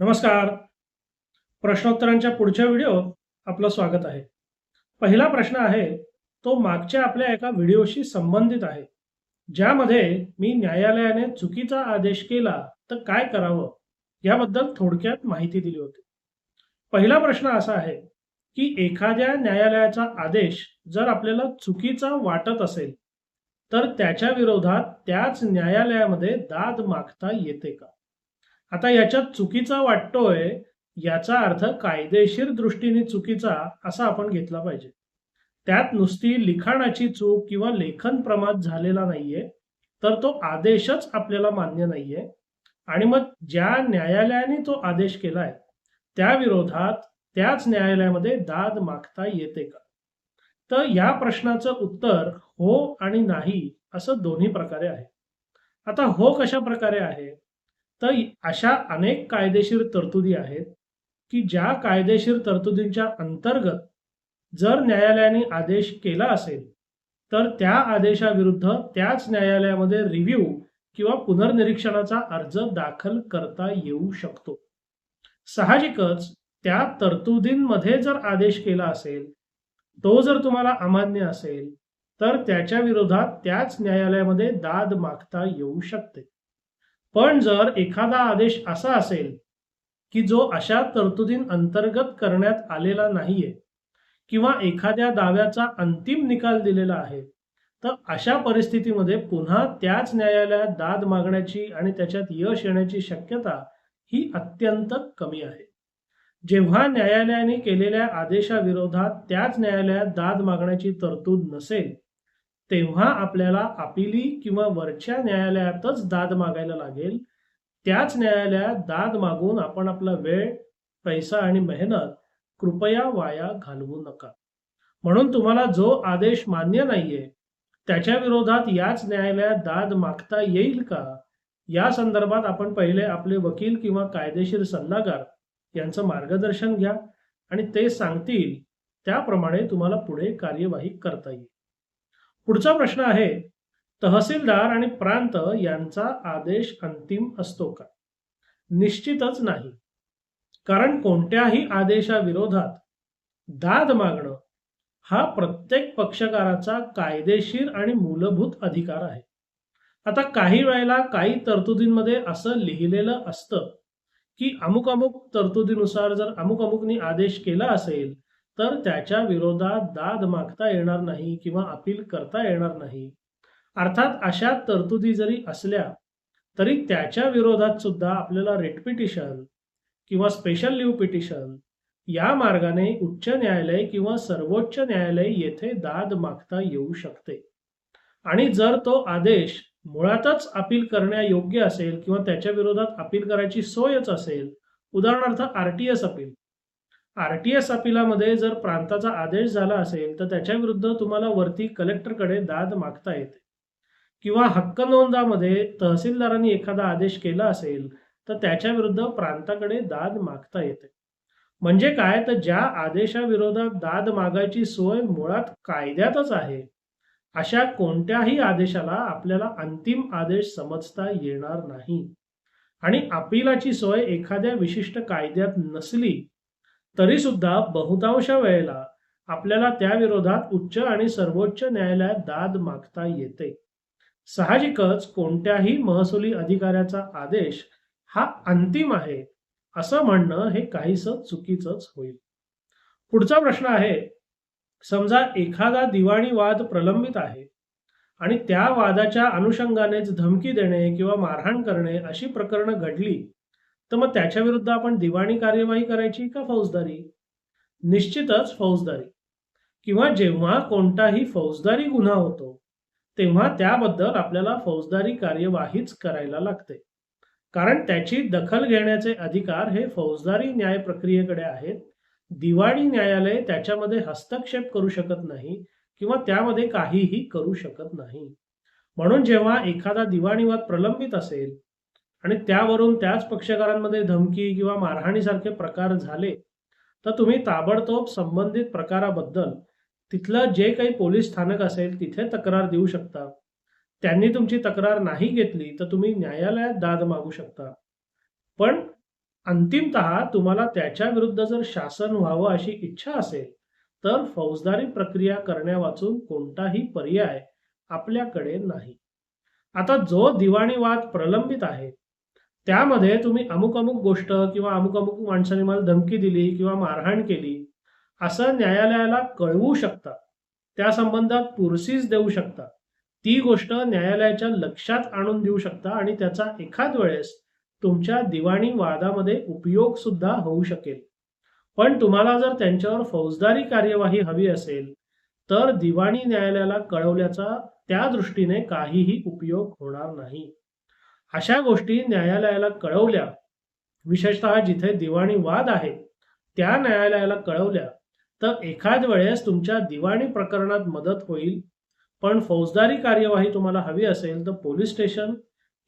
नमस्कार. प्रश्नोत्तरांच्या पुढच्या व्हिडिओ आपलं स्वागत आहे. पहिला प्रश्न आहे तो मागच्या आपल्या एका व्हिडिओशी संबंधित आहे. ज्यामध्ये मी न्यायालयाने चुकीचा आदेश केला तर काय करावं याबद्दल थोडक्यात माहिती दिली होती. पहिला प्रश्न असा आहे की एखाद्या न्यायालयाचा आदेश जर आपल्याला चुकीचा वाटत असेल तर त्याच्या विरोधात त्याच न्यायालयामध्ये दाद मागता येते का? आता याच्यात चुकीचा वाटतोय याचा अर्थ कायदेशीर दृष्टीने चुकीचा असा आपण घेतला पाहिजे. त्यात नुसती लिखाणाची चूक किंवा लेखन प्रमाद झालेला नाहीये तर तो आदेशच आपल्याला मान्य नाहीये. आणि मग ज्या न्यायालयाने तो आदेश केलाय त्या विरोधात त्याच न्यायालयामध्ये दाद मागता येते का? तर या प्रश्नाचं उत्तर हो आणि नाही असं दोन्ही प्रकारे आहे. आता हो कशा प्रकारे आहे? तर अशा अनेक कायदेशीर तरतुदी आहेत की ज्या कायदेशीर तरतुदींच्या अंतर्गत जर न्यायालयाने आदेश केला असेल तर त्या आदेशाविरुद्ध त्याच न्यायालयामध्ये रिव्ह्यू किंवा पुनर्निरीक्षणाचा अर्ज दाखल करता येऊ शकतो. साहजिकच त्या तरतुदींमध्ये जर आदेश केला असेल तो जर तुम्हाला अमान्य असेल तर त्याच्या विरोधात त्याच न्यायालयामध्ये दाद मागता येऊ शकते. पण जर एखादा आदेश असा असेल की जो अशा तरतुदीं अंतर्गत करण्यात आलेला नाहीये किंवा एखाद्या दाव्याचा अंतिम निकाल दिलेला आहे तर अशा परिस्थितीमध्ये पुन्हा त्याच न्यायालयात दाद मागण्याची आणि त्याच्यात यश येण्याची शक्यता ही अत्यंत कमी आहे. जेव्हा न्यायालयाने केलेल्या आदेशाविरोधात त्याच न्यायालयात दाद मागण्याची तरतूद नसेल तेव्हा आपल्याला अपिली किंवा वरच्या न्यायालयातच दाद मागायला लागेल. त्याच न्यायालयात दाद मागून आपण आपला वेळ पैसा आणि मेहनत कृपया वाया घालवू नका. म्हणून तुम्हाला जो आदेश मान्य नाहीये त्याच्या विरोधात याच न्यायालयात दाद मागता येईल का? या संदर्भात आपण पहिले आपले वकील किंवा कायदेशीर सल्लागार यांचं मार्गदर्शन घ्या आणि ते सांगतील. त्याप्रमाणे तुम्हाला पुढे कार्यवाही करता येईल. पुढचा प्रश्न आहे तहसीलदार आणि प्रांत यांचा आदेश अंतिम असतो का? निश्चितच नाही. कारण कोणत्याही आदेशाविरोधात दाद मागणं हा प्रत्येक पक्षकाराचा कायदेशीर आणि मूलभूत अधिकार आहे. आता काही वेळेला काही तरतुदींमध्ये असं लिहिलेलं असतं की अमुक अमुक तरतुदीनुसार जर अमुक अमुकनी आदेश केला असेल तर त्याच्या विरोधात दाद मागता येणार नाही किंवा अपील करता येणार नाही. अर्थात अशा तरतुदी जरी असल्या तरी त्याच्या विरोधात सुद्धा आपल्याला रेट पिटिशन किंवा स्पेशल लिव्ह पिटिशन या मार्गाने उच्च न्यायालय किंवा सर्वोच्च न्यायालय येथे दाद मागता येऊ शकते. आणि जर तो आदेश मुळातच अपील करण्यायोग्य असेल किंवा त्याच्या विरोधात अपील करायची सोयच असेल उदाहरणार्थ आरटीएस अपील आरटीएस अपिलामध्ये जर प्रांताचा आदेश झाला असेल तर त्याच्या विरुद्ध तुम्हाला वरती कलेक्टरकडे दाद मागता येते. किंवा हक्क नोंदामध्ये तहसीलदारांनी एखादा आदेश केला असेल तर त्याच्या विरुद्ध प्रांताकडे दाद मागता येते. म्हणजे काय? तर ज्या आदेशाविरोधात दाद मागायची सोय मुळात कायद्यातच आहे अशा कोणत्याही आदेशाला आपल्याला अंतिम आदेश समजता येणार नाही. आणि अपिलाची सोय एखाद्या विशिष्ट कायद्यात नसली तरी सुद्धा बहुतांश वेळेला आपल्याला त्या विरोधात उच्च आणि सर्वोच्च न्यायालयात दाद मागता येते. साहजिकच कोणत्याही महसुली अधिकाऱ्याचा आदेश हा अंतिम आहे असं म्हणणं हे काहीस चुकीचंच होईल. पुढचा प्रश्न आहे समजा एखादा दिवाणी वाद प्रलंबित आहे आणि त्या वादाच्या अनुषंगानेच धमकी देणे किंवा मारहाण करणे अशी प्रकरणं घडली तर मग त्याच्या विरुद्ध आपण दिवाणी कार्यवाही करायची का फौजदारी? निश्चितच फौजदारी. किंवा जेव्हा कोणताही फौजदारी गुन्हा होतो तेव्हा त्याबद्दल आपल्याला फौजदारी कार्यवाहीच करायला लागते. कारण त्याची दखल घेण्याचे अधिकार हे फौजदारी न्याय प्रक्रियेकडे आहेत. दिवाणी न्यायालय त्याच्यामध्ये हस्तक्षेप करू शकत नाही किंवा त्यामध्ये काहीही करू शकत नाही. म्हणून जेव्हा एखादा दिवाणीवाद प्रलंबित असेल आणि त्यावरून त्याच पक्षकारांमध्ये धमकी किंवा मारहाणीसारखे प्रकार झाले तर तुम्ही ताबडतोब संबंधित प्रकाराबद्दल तिथलं जे काही पोलीस स्थानक असेल तिथे तक्रार देऊ शकता. त्यांनी तुमची तक्रार नाही घेतली तर तुम्ही न्यायालयात दाद मागू शकता. पण अंतिमत तुम्हाला त्याच्या विरुद्ध जर शासन व्हावं अशी इच्छा असेल तर फौजदारी प्रक्रिया करण्यावाचून कोणताही पर्याय आपल्याकडे नाही. आता जो दिवाणी वाद प्रलंबित आहे त्यामध्ये तुम्ही अमुक अमुक गोष्ट किंवा अमुक अमुक माणसाने मला धमकी दिली किंवा मारहाण केली असं न्यायालयाला कळवू शकता. त्या संबंधात पुरसीस देऊ शकता. ती गोष्ट न्यायालयाच्या लक्षात आणून देऊ शकता आणि त्याचा एखाद वेळेस तुमच्या दिवाणी वादामध्ये उपयोग सुद्धा होऊ शकेल. पण तुम्हाला जर त्यांच्यावर फौजदारी कार्यवाही हवी असेल तर दिवाणी न्यायालयाला कळवल्याचा त्या दृष्टीने काहीही उपयोग होणार नाही. अशा गोष्टी न्यायालयाला कळवल्या. विशेषतः जिथे दिवाणी वाद आहे त्या न्यायालयाला कळवल्या तर एखाद वेळेस तुमच्या दिवाणी प्रकरणात मदत होईल. पण फौजदारी कार्यवाही तुम्हाला हवी असेल तर पोलीस स्टेशन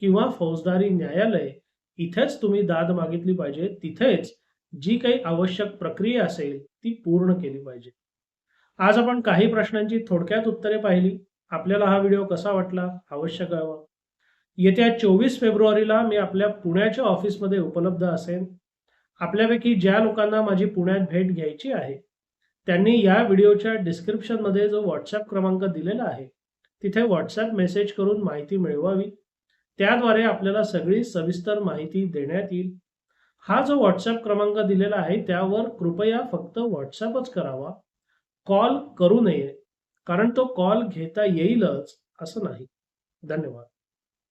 किंवा फौजदारी न्यायालय इथेच तुम्ही दाद मागितली पाहिजे. तिथेच जी काही आवश्यक प्रक्रिया असेल ती पूर्ण केली पाहिजे. आज आपण काही प्रश्नांची थोडक्यात उत्तरे पाहिली. आपल्याला हा व्हिडिओ कसा वाटला? अवश्य कळवा. येत्या चोवीस फेब्रुवारीला मी आपल्या पुण्याच्या ऑफिसमध्ये उपलब्ध असेन. आपल्यापैकी ज्या लोकांना माझी पुण्यात भेट घ्यायची आहे त्यांनी या व्हिडिओच्या डिस्क्रिप्शनमध्ये जो व्हॉट्सॲप क्रमांक दिलेला आहे तिथे व्हॉट्सॲप मेसेज करून माहिती मिळवावी. त्याद्वारे आपल्याला सगळी सविस्तर माहिती देण्यात येईल. हा जो व्हॉट्सॲप क्रमांक दिलेला आहे त्यावर कृपया फक्त व्हॉट्सॲपच करावा. कॉल करू नये कारण तो कॉल घेता येईलच असं नाही. धन्यवाद.